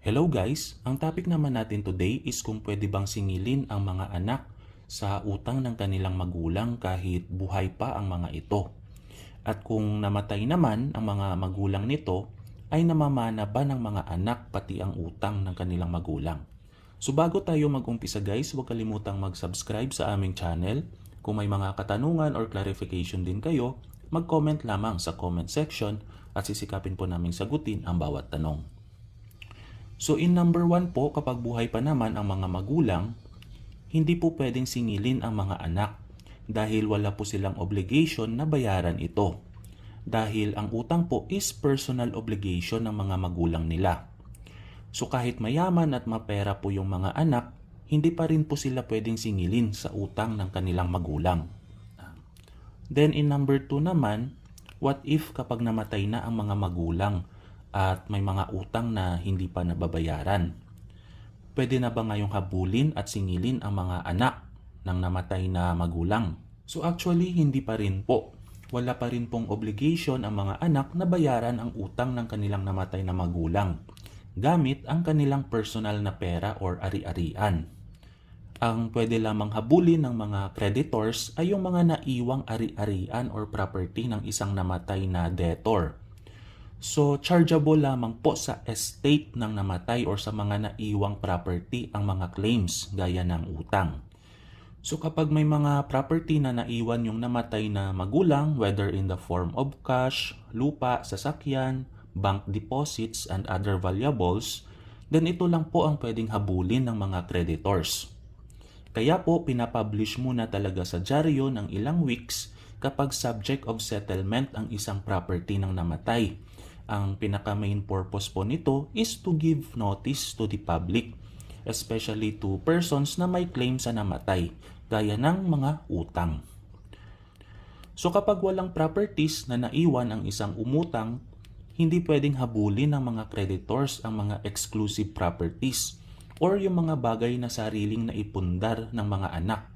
Hello guys! Ang topic naman natin today is kung pwede bang singilin ang mga anak sa utang ng kanilang magulang kahit buhay pa ang mga ito. At kung namatay naman ang mga magulang nito, ay namamana ba ng mga anak pati ang utang ng kanilang magulang? So bago tayo mag-umpisa guys, huwag kalimutang mag-subscribe sa aming channel. Kung may mga katanungan or clarification din kayo, mag-comment lamang sa comment section at sisikapin po naming sagutin ang bawat tanong. So in number one po, kapag buhay pa naman ang mga magulang, hindi po pwedeng singilin ang mga anak dahil wala po silang obligation na bayaran ito. Dahil ang utang po is personal obligation ng mga magulang nila. So kahit mayaman at mapera po yung mga anak, hindi pa rin po sila pwedeng singilin sa utang ng kanilang magulang. Then in number two naman, what if kapag namatay na ang mga magulang at may mga utang na hindi pa nababayaran? Pwede na ba ngayong habulin at singilin ang mga anak ng namatay na magulang? So actually, hindi pa rin po. Wala pa rin pong obligation ang mga anak na bayaran ang utang ng kanilang namatay na magulang gamit ang kanilang personal na pera or ari-arian. Ang pwede lamang habulin ng mga creditors ay yung mga naiwang ari-arian or property ng isang namatay na debtor. So, chargeable lamang po sa estate ng namatay or sa mga naiwang property ang mga claims gaya ng utang. So, kapag may mga property na naiwan yung namatay na magulang, whether in the form of cash, lupa, sasakyan, bank deposits, and other valuables, then ito lang po ang pwedeng habulin ng mga creditors. Kaya po pinapublish muna talaga sa dyaryo ng ilang weeks kapag subject of settlement ang isang property ng namatay. Ang pinaka main purpose po nito is to give notice to the public, especially to persons na may claim sa namatay, gaya ng mga utang. So kapag walang properties na naiwan ang isang umutang, hindi pwedeng habulin ng mga creditors ang mga exclusive properties or yung mga bagay na sariling na ipundar ng mga anak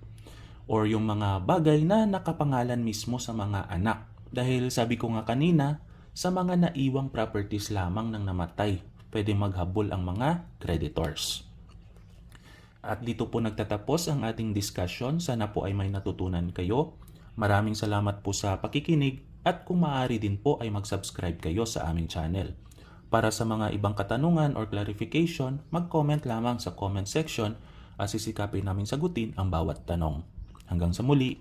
or yung mga bagay na nakapangalan mismo sa mga anak. Dahil sabi ko nga kanina, sa mga naiwang properties lamang ng namatay, pwede maghabol ang mga creditors. At dito po nagtatapos ang ating discussion. Sana po ay may natutunan kayo. Maraming salamat po sa pakikinig at kung maaari din po ay mag-subscribe kayo sa aming channel. Para sa mga ibang katanungan or clarification, mag-comment lamang sa comment section at sisikapin namin sagutin ang bawat tanong. Hanggang sa muli,